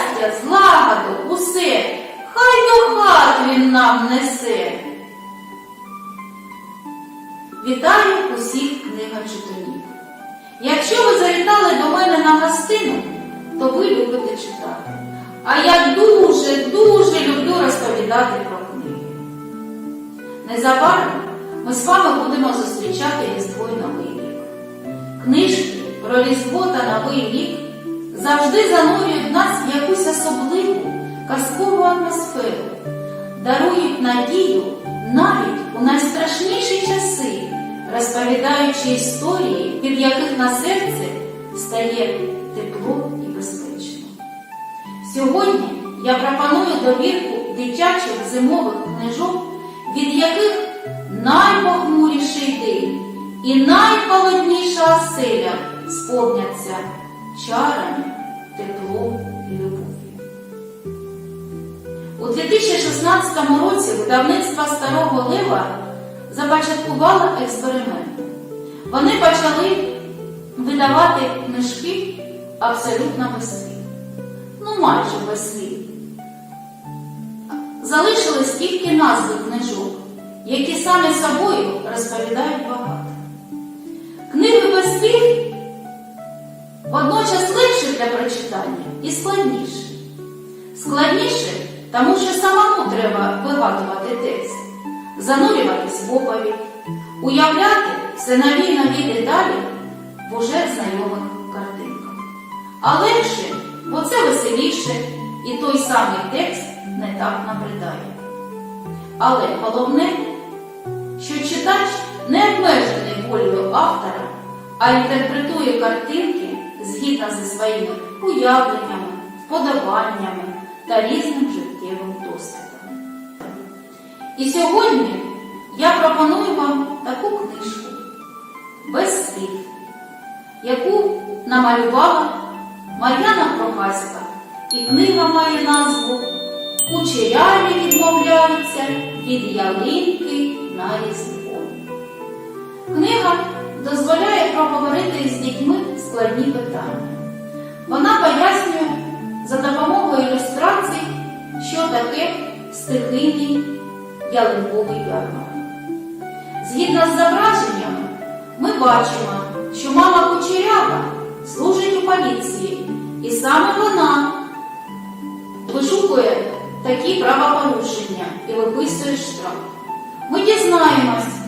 щастя, злагоду, усе, хай до хат він нам несе. Вітаю усіх книгочитанів. Якщо ви завітали до мене на гостину, то ви любите читати. А я дуже, дуже люблю розповідати про книги. Незабаром ми з вами будемо зустрічати Різдво і Новий рік. Книжки про Різдво та Новий рік завжди занурюють нас в якусь особливу казкову атмосферу, дарують надію навіть у найстрашніші часи, розповідаючи історії, від яких на серце стає тепло і безпечно. Сьогодні я пропоную добірку дитячих зимових книжок, від яких найпохмуріший день і найхолодніша оселя сповняться чарами, теплом і любов'ю. У 2016 році видавництво Старого Лева започаткувало експеримент. Вони почали видавати книжки абсолютно без слів. Ну, майже без слів. Залишились тільки назви книжок, які самі собою розповідають багато. Книги без слів водночас легше для прочитання і складніше. Складніше, тому що самому треба вигадувати текст, занурюватись в оповідь, уявляти все нові й нові деталі в уже знайомих картинках. А легше, бо це веселіше, і той самий текст не так набридає. Але головне, що читач не обмежений волею автора, а інтерпретує картинки згідно зі своїми уявленнями, вподобаннями та різним життєвим досвідом. І сьогодні я пропоную вам таку книжку без слів, яку намалювала Мар'яна Прохаська, і книга має назву Кучеряві відмовляються від ялинки на різдво. Книга дозволяє проговорити з дітьми складні питання. Вона пояснює за допомогою ілюстрацій, що таке стихійний ялинковий ярмарок. Згідно з зображеннями, ми бачимо, що мама Кучерява служить у поліції, і саме вона вишукує такі правопорушення і виписує штраф. Ми дізнаємось,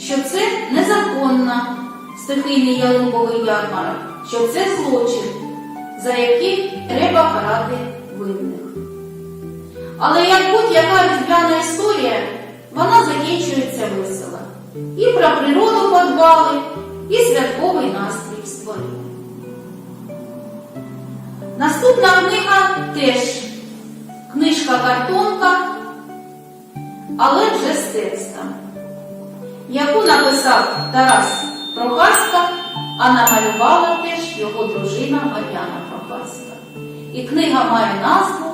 що це незаконно стихійний ялинковий ярмарок, що це злочин, за який треба карати винних. Але як будь-яка різдвяна історія, вона закінчується весело. І про природу подбали, і святковий настрій створили. Наступна книга теж книжка-картонка, але вже з текстом, яку написав Тарас Прохаська, а намалювала теж його дружина Мар'яна Прохаська. І книга має назву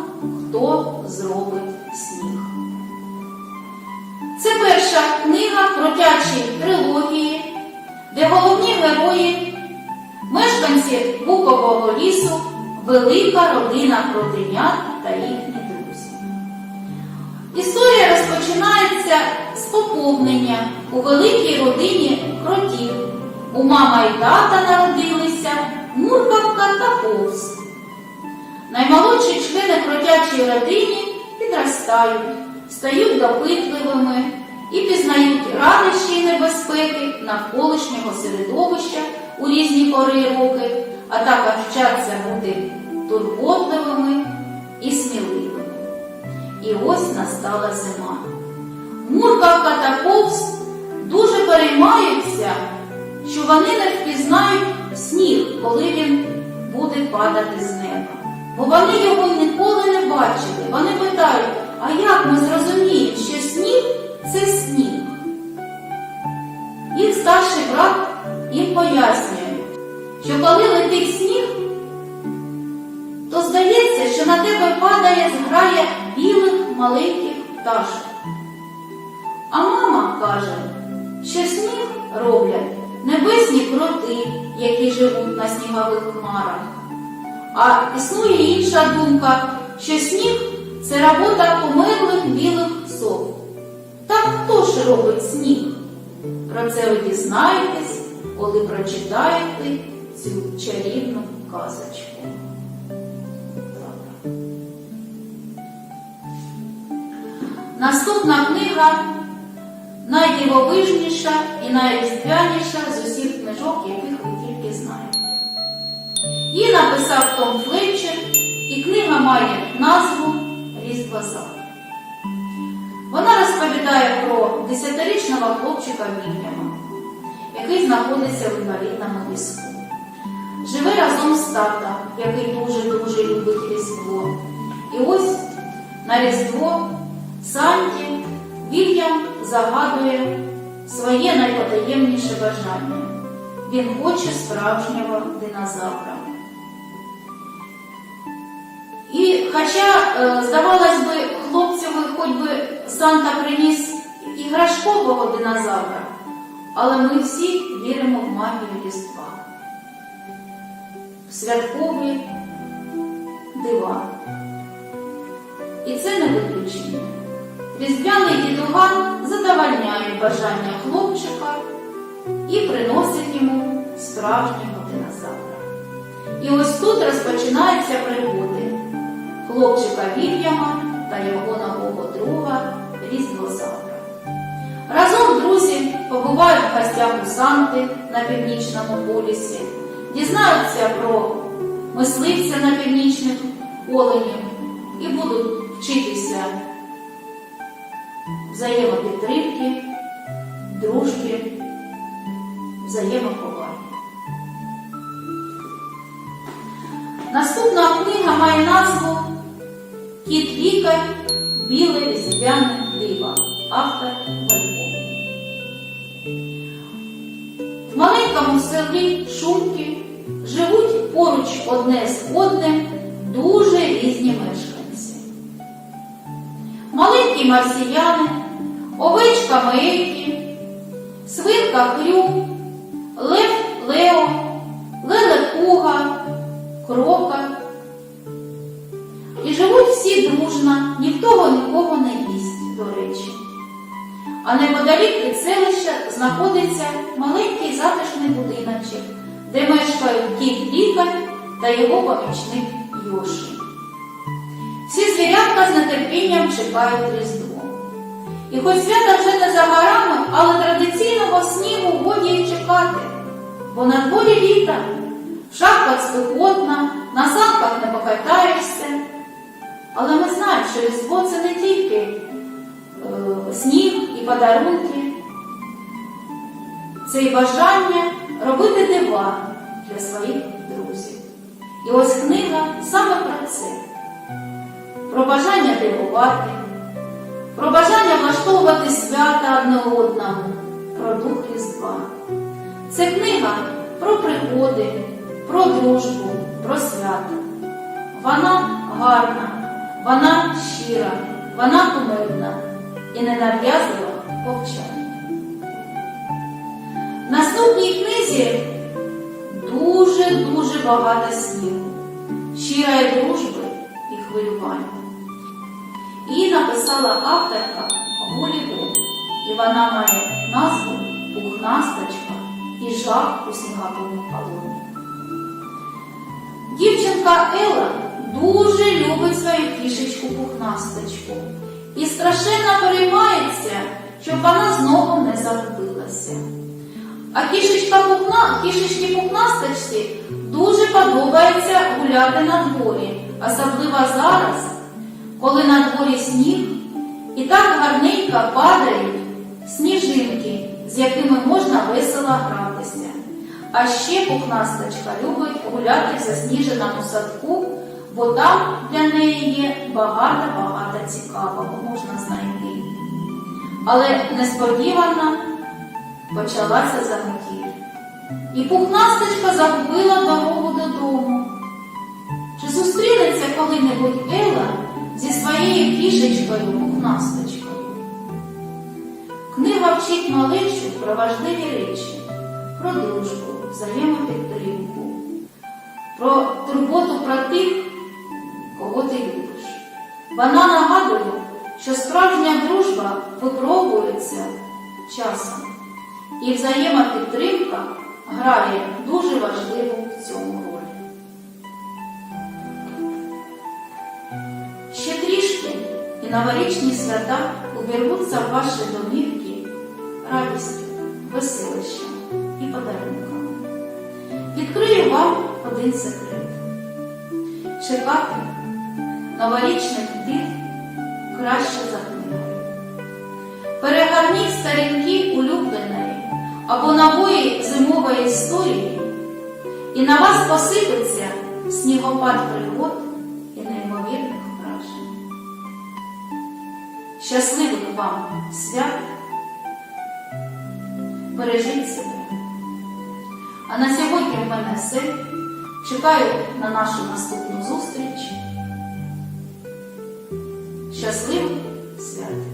Хто зробить сніг. Це перша книга протячої трилогії, де головні герої, мешканці Букового лісу, велика родина кротенят та їхні друзі. Історія розпочинається поповнення у великій родині кротів. У мама і тата народилися Муркавка та Повз. Наймолодші члени кротячої родини підростають, стають допитливими і пізнають радощі і небезпеки навколишнього середовища у різні пори роки, а також вчаться бути турботливими і сміливими. І ось настала зима. Муркавка та Повз дуже переймаються, що вони не впізнають сніг, коли він буде падати з неба. Бо вони його ніколи не бачили. Вони питають, а як ми зрозуміємо, що сніг це сніг? Їх старший брат їм пояснює, що коли летить сніг, то здається, що на тебе падає зграя білих маленьких пташок. А мама каже, що сніг роблять небесні кроти, які живуть на снігових хмарах. А існує інша думка, що сніг це робота померлих білих сов. Так хто ж робить сніг? Про це ви дізнаєтесь, коли прочитаєте цю чарівну казочку. Наступна книга найдивовижніша і найріздвяніша з усіх книжок, яких ви тільки знаєте. Її написав Том Флетчер, і книга має назву Різдва завтра. Вона розповідає про десятирічного хлопчика Вільяма, який знаходиться в інвалідному візку. Живе разом з татом, який дуже-дуже любить Різдво. І ось на Різдво Санті Вільям загадує своє найпотаємніше бажання. Він хоче справжнього динозавра. І хоча, е, здавалось би, хлопцеві хоч би Санта приніс іграшкового динозавра, але ми всі віримо в магію Різдва, в святкові дива. І це не виключення. Різдвяний дідуган задовольняє бажання хлопчика і приносить йому справжнього динозавра. І ось тут розпочинаються пригоди хлопчика Вільяма та його нового друга Різдвозавра. Разом друзі побувають в гостях у Санти на північному полюсі, дізнаються про мисливця на північних оленів і будуть вчитися взаємопідтримки, дружби, взаємоповаги. Наступна книга має назву Кіт лікар, біле різдвяне диво. Автор Валько. В маленькому селі Шумки живуть поруч одне з одним дуже різні мешканці. Маленькі марсіяни, овечка Мейкі, свинка Хрю, лев Лео, леле Пуга, крока. І живуть всі дружно, ніхто нікого не їсть, до речі. А неподалік від селища знаходиться маленький затишний будиночок, де мешкають кіт лікар та його помічник Йоші. Всі звірятка з нетерпінням чекають Різдво. І хоч свята вже не за горами, але традиційного снігу годі й чекати, бо на дворі літа, в шапках спекотна, на санках не покатаєшся. Але ми знаємо, що Різдво це не тільки е, сніг і подарунки, це і бажання робити дива для своїх друзів. І ось книга саме про це про бажання дивувати, про бажання влаштовувати свята одне одному, про дух Різдва. Це книга про пригоди, про дружбу, про свято. Вона гарна, вона щира, вона кумедна і ненав'язлива повчання. В наступній книзі дуже-дуже багато снігу, щирої дружби і хвилювання. Її написала авторка Голі Бен, і вона має назву Пухнасточка і жах у сніговому полоні. Дівчинка Ела дуже любить свою кішечку пухнасточку і страшенно переймається, щоб вона знову не загубилася. А кішечка пухна, кішечці пухнасточці дуже подобається гуляти на дворі, особливо зараз, коли на дворі сніг і так гарненько падають сніжинки, з якими можна весело гратися. А ще пухнасточка любить гуляти в засніженому садку, бо там для неї є багато-багато цікавого можна знайти. Але несподівано почалася заметіль. І пухнасточка загубила дорогу додому. Чи зустрінеться коли-небудь Ела зі своєю кішечкою пухнасточкою? Книга вчить малечу про важливі речі, про дружбу, взаємопідтримку, про турботу про тих, кого ти любиш. Вона нагадує, що справжня дружба випробується часом, і взаємопідтримка грає дуже важливу в цьому роль. Новорічні свята увірвуться в ваші домівки радістю, веселищем і подарунками. Відкрию вам один секрет. Чекати новорічних див краще за книгою. Перегорніть сторінки улюбленої або нової зимової історії, і на вас посипеться снігопад пригод Щасливих вам свят! Бережіть себе. А на сьогодні в мене все. Чекаю на нашу наступну зустріч. Щасливих свят!